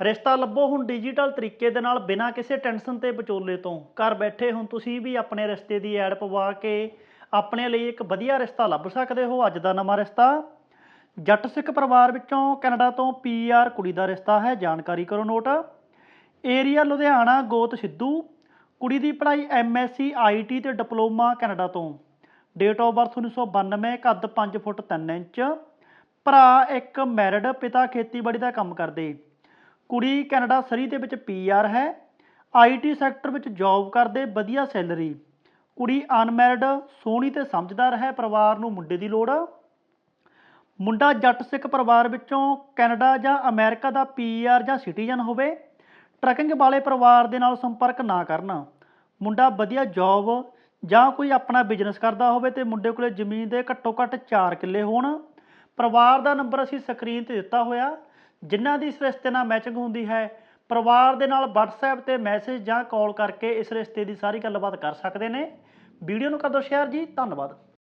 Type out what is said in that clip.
ਰਿਸ਼ਤਾ ਲੱਭੋ ਹੁਣ ਡਿਜੀਟਲ ਤਰੀਕੇ ਦੇ ਨਾਲ ਬਿਨਾਂ ਕਿਸੇ ਟੈਨਸ਼ਨ ਤੇ ਵਿਚੋਲੇ ਤੋਂ। ਘਰ ਬੈਠੇ ਹੁਣ ਤੁਸੀਂ ਵੀ ਆਪਣੇ ਰਿਸ਼ਤੇ ਦੀ ਐਡ ਪਵਾ ਕੇ ਆਪਣੇ ਲਈ ਇੱਕ ਵਧੀਆ ਰਿਸ਼ਤਾ ਲੱਭ ਸਕਦੇ ਹੋ। ਅੱਜ ਦਾ ਨਵਾਂ ਰਿਸ਼ਤਾ ਜੱਟ ਸਿੱਖ ਪਰਿਵਾਰ ਵਿੱਚੋਂ ਕੈਨੇਡਾ ਤੋਂ ਪੀਆਰ ਕੁੜੀ ਦਾ ਰਿਸ਼ਤਾ ਹੈ। ਜਾਣਕਾਰੀ ਕਰੋ ਨੋਟ। ਏਰੀਆ ਲੁਧਿਆਣਾ, ਗੋਤ ਸਿੱਧੂ। ਕੁੜੀ ਦੀ ਪੜ੍ਹਾਈ ਐਮਐਸਸੀ ਆਈਟੀ ਤੇ ਡਿਪਲੋਮਾ ਕੈਨੇਡਾ ਤੋਂ। ਡੇਟ ਆਫ ਬਰਥ 1992 ਕੱਦ 5 ਫੁੱਟ 3 ਇੰਚ। ਭਰਾ ਇੱਕ ਮੈਰਿਡ ਪਿਤਾ ਖੇਤੀਬਾੜੀ ਦਾ ਕੰਮ ਕਰਦੇ। ਕੁੜੀ ਕੈਨੇਡਾ ਸਰੀ ਦੇ ਵਿੱਚ ਪੀਆਰ ਹੈ ਆਈਟੀ ਸੈਕਟਰ ਵਿੱਚ ਜੌਬ ਕਰਦੇ, ਵਧੀਆ ਸੈਲਰੀ। ਕੁੜੀ ਅਨਮੈਰਿਡ, ਸੋਹਣੀ ਤੇ ਸਮਝਦਾਰ ਹੈ, ਪਰਿਵਾਰ ਨੂੰ ਮੁੰਡੇ ਦੀ ਲੋੜ ਮੁੰਡਾ ਜੱਟ ਸਿੱਖ ਪਰਿਵਾਰ ਵਿੱਚੋਂ ਕੈਨੇਡਾ ਜਾਂ ਅਮਰੀਕਾ ਦਾ ਪੀਆਰ ਜਾਂ ਸਿਟੀਜ਼ਨ ਹੋਵੇ, ਟਰਕਿੰਗ ਵਾਲੇ ਪਰਿਵਾਰ ਦੇ ਨਾਲ ਸੰਪਰਕ ਨਾ ਕਰਨ। ਮੁੰਡਾ ਵਧੀਆ ਜੌਬ ਜਾਂ ਕੋਈ ਆਪਣਾ ਬਿਜ਼ਨਸ ਕਰਦਾ ਹੋਵੇ ਤੇ ਮੁੰਡੇ ਕੋਲੇ ਜ਼ਮੀਨ ਦੇ ਘੱਟੋ ਘੱਟ 4 ਕਿੱਲੇ ਹੋਣ। ਪਰਿਵਾਰ ਦਾ ਨੰਬਰ ਅਸੀਂ ਸਕਰੀਨ ਤੇ ਦਿੱਤਾ ਹੋਇਆ। ਜਿਨ੍ਹਾਂ ਦੀ ਇਸ ਰਿਸ਼ਤੇ ਨਾਲ ਮੈਚਿੰਗ ਹੁੰਦੀ ਹੈ, ਪਰਿਵਾਰ ਦੇ ਨਾਲ WhatsApp ਤੇ ਮੈਸੇਜ ਜਾਂ ਕਾਲ ਕਰਕੇ ਇਸ ਰਿਸ਼ਤੇ ਦੀ ਸਾਰੀ ਗੱਲਬਾਤ ਕਰ ਸਕਦੇ ਨੇ। ਵੀਡੀਓ ਨੂੰ ਕਰ ਦਿਓ ਸ਼ੇਅਰ ਜੀ, ਧੰਨਵਾਦ।